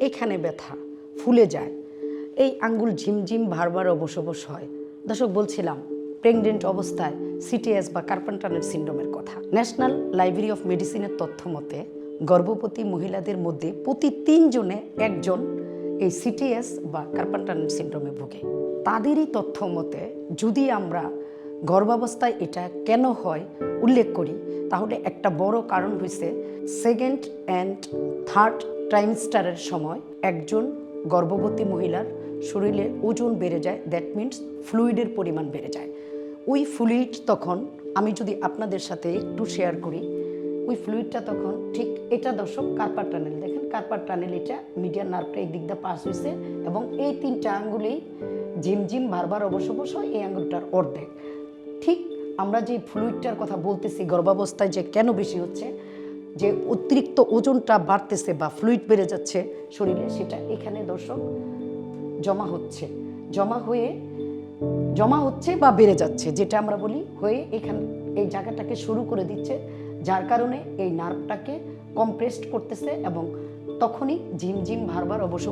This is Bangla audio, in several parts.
এখানে ব্যথা, ফুলে যায়। এই আঙ্গুল ঝিমঝিম ভারবার অবশ অবশ হয়। দর্শক, বলছিলাম প্রেগনেন্ট অবস্থায় সিটিএস বা কার্পেন্টানের সিন্ড্রোমের কথা। ন্যাশনাল লাইব্রেরি অফ মেডিসিনের তথ্য মতে, গর্ভবতী মহিলাদের মধ্যে প্রতি তিনজনে একজন এই সিটিএস বা কার্পেন্টানের সিন্ড্রোমে ভোগে। তাদেরই তথ্য মতে, যদি আমরা গর্ভাবস্থায় এটা কেন হয় উল্লেখ করি, তাহলে একটা বড় কারণ হয়েছে সেকেন্ড অ্যান্ড থার্ড ট্রাইমস্টারের সময় একজন গর্ভবতী মহিলার শরীরে ওজন বেড়ে যায় দ্যাট মিন্স ফ্লুইডের পরিমাণ বেড়ে যায়। ওই ফ্লুইড তখন, আমি যদি আপনাদের সাথে একটু শেয়ার করি, ওই ফ্লুইডটা তখন ঠিক এটা দর্শক কার্পার টানেল, দেখেন কার্পার টানেল এটা মিডিয়ার নার্ভটা এই দিক দিয়ে পাস হয়েছে এবং এই তিনটা আঙ্গুলেই ঝিমঝিম বারবার অবশ্য অবশ্য এই আঙ্গুলটার অর্ধেক। ঠিক আমরা যে ফ্লুইডটার কথা বলতেছি, গর্ভাবস্থায় যে কেন বেশি হচ্ছে, যে অতিরিক্ত ওজনটা বাড়তেছে বা ফ্লুইড বেড়ে যাচ্ছে শরীরে, সেটা এখানে দর্শক জমা হচ্ছে। জমা হয়ে, জমা হচ্ছে বা বেড়ে যাচ্ছে, যেটা আমরা বলি হয়ে এখান, এই জায়গাটাকে শুরু করে দিচ্ছে, যার কারণে এই নার্ভটাকে কম্প্রেসড করতেছে এবং তখনই ঝিমঝিম ভারবার অবশ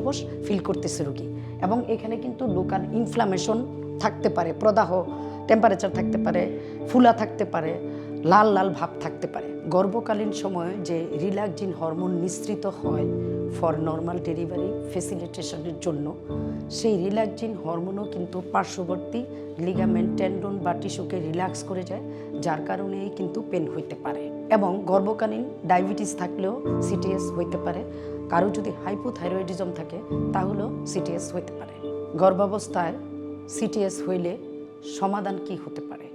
ফিল করতেছে রোগী। এবং এখানে কিন্তু লোকাল ইনফ্লামেশন থাকতে পারে, প্রদাহ টেম্পারেচার থাকতে পারে, ফুলা থাকতে পারে, লাল লাল ভাব থাকতে পারে। গর্ভকালীন সময়ে যে রিল্যাক্সিন হরমোন নিঃসৃত হয় ফর নর্মাল ডেলিভারি ফেসিলিটেশনের জন্য, সেই রিল্যাক্সিন হরমোনও কিন্তু পার্শ্ববর্তী লিগামেন্ট টেন্ডন বা টিস্যুকে রিল্যাক্স করে যায়, যার কারণেই কিন্তু পেন হইতে পারে। এবং গর্ভকালীন ডায়াবেটিস থাকলেও সিটিএস হইতে পারে। কারও যদি হাইপোথাইরয়েডিজম থাকে, তাহলেও সিটিএস হইতে পারে। গর্ভাবস্থায় সিটিএস হইলে সমাধান কি হতে পারে?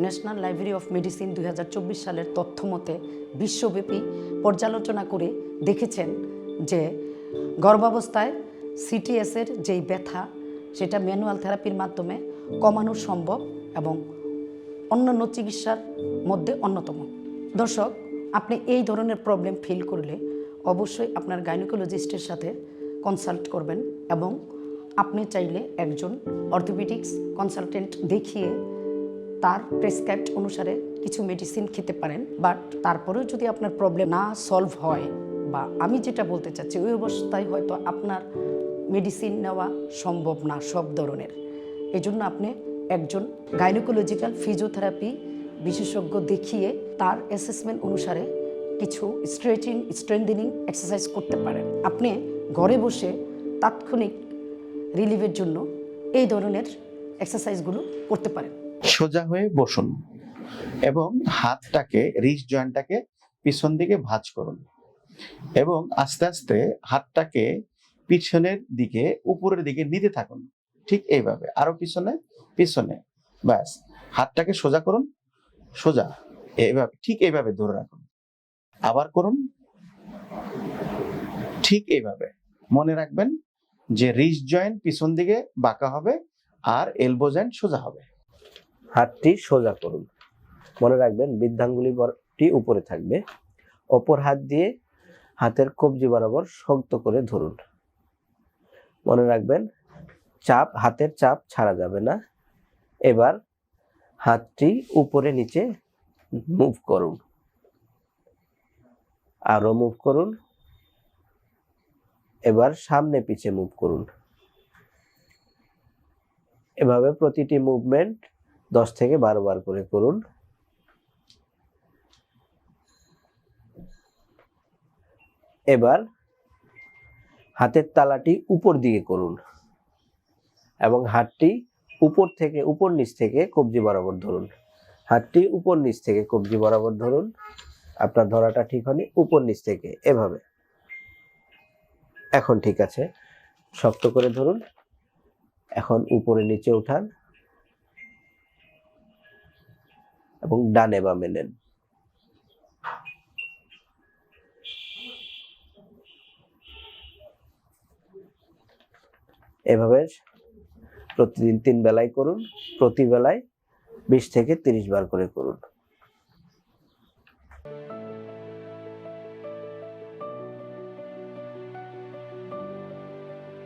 ন্যাশনাল লাইব্রেরি অফ মেডিসিন দু হাজার চব্বিশ সালের তথ্য মতে বিশ্বব্যাপী পর্যালোচনা করে দেখেছেন যে গর্ভাবস্থায় সিটিএসের যেই ব্যথা, সেটা ম্যানুয়াল থেরাপির মাধ্যমে কমানো সম্ভব এবং অন্যান্য চিকিৎসার মধ্যে অন্যতম। দর্শক, আপনি এই ধরনের প্রবলেম ফিল করলে অবশ্যই আপনার গাইনোকোলজিস্টের সাথে কনসাল্ট করবেন এবং আপনি চাইলে একজন অর্থোপেডিক্স কনসালটেন্ট দেখিয়ে তার প্রেসক্রাইবড অনুসারে কিছু মেডিসিন খেতে পারেন বাট তারপরেও যদি আপনার প্রবলেম না সলভ হয় বা আমি যেটা বলতে চাচ্ছি, ওই অবস্থায় হয়তো আপনার মেডিসিন নেওয়া সম্ভব না সব ধরনের। এই জন্য আপনি একজন গাইনোকোলজিক্যাল ফিজিওথেরাপি বিশেষজ্ঞ দেখিয়ে তার অ্যাসেসমেন্ট অনুসারে কিছু স্ট্রেচিং স্ট্রেন্থেনিং এক্সারসাইজ করতে পারেন। আপনি ঘরে বসে তাৎক্ষণিক রিলিফের জন্য এই ধরনের এক্সারসাইজগুলো করতে পারেন। সোজা হয়ে বসুন এবং হাতটাকে রিচ জয়েন্টটাকে পিছন দিকে ভাঁজ করুন এবং আস্তে আস্তে হাতটাকে পিছনের দিকে, উপরের দিকে নিতে থাকুন। ঠিক এইভাবে, আরও পিছনে পিছনে, ব্যাস। হাতটাকে সোজা করুন, সোজা, এইভাবে, ঠিক এইভাবে ধরে রাখুন। আবার করুন, ঠিক এইভাবে। মনে রাখবেন যে রিচ জয়েন্ট পিছন দিকে বাঁকা হবে আর এলবো জয়েন্ট সোজা হবে। হাতটি সোজা করুন। মনে রাখবেন, বৃদ্ধাঙ্গুলি বরটি উপরে থাকবে। অপর হাত দিয়ে হাতের কবজি বরাবর শক্ত করে ধরুন। মনে রাখবেন, চাপ, হাতের চাপ ছাড়া যাবে না। এবার হাতটি উপরে নিচে মুভ করুন। আরও মুভ করুন। এবার সামনে পিছে মুভ করুন। এভাবে প্রতিটি মুভমেন্ট দশ থেকে বারো বার করে করুন। এবার হাতের তালাটি উপর দিকে করুন এবং হাতটি উপর থেকে উপর নিচ থেকে কবজি বরাবর ধরুন। হাতটি উপর নিচ থেকে কবজি বরাবর ধরুন। আপনার ধরাটা ঠিক হয়নি, উপর নিচ থেকে, এভাবে। এখন ঠিক আছে। শক্ত করে ধরুন। এখন উপরে নিচে উঠান। এবং ডানে বামে নেন। এভাবে প্রতিদিন তিন বেলায় করুন। প্রতি বেলায় বিশ থেকে তিরিশ বার করে করুন।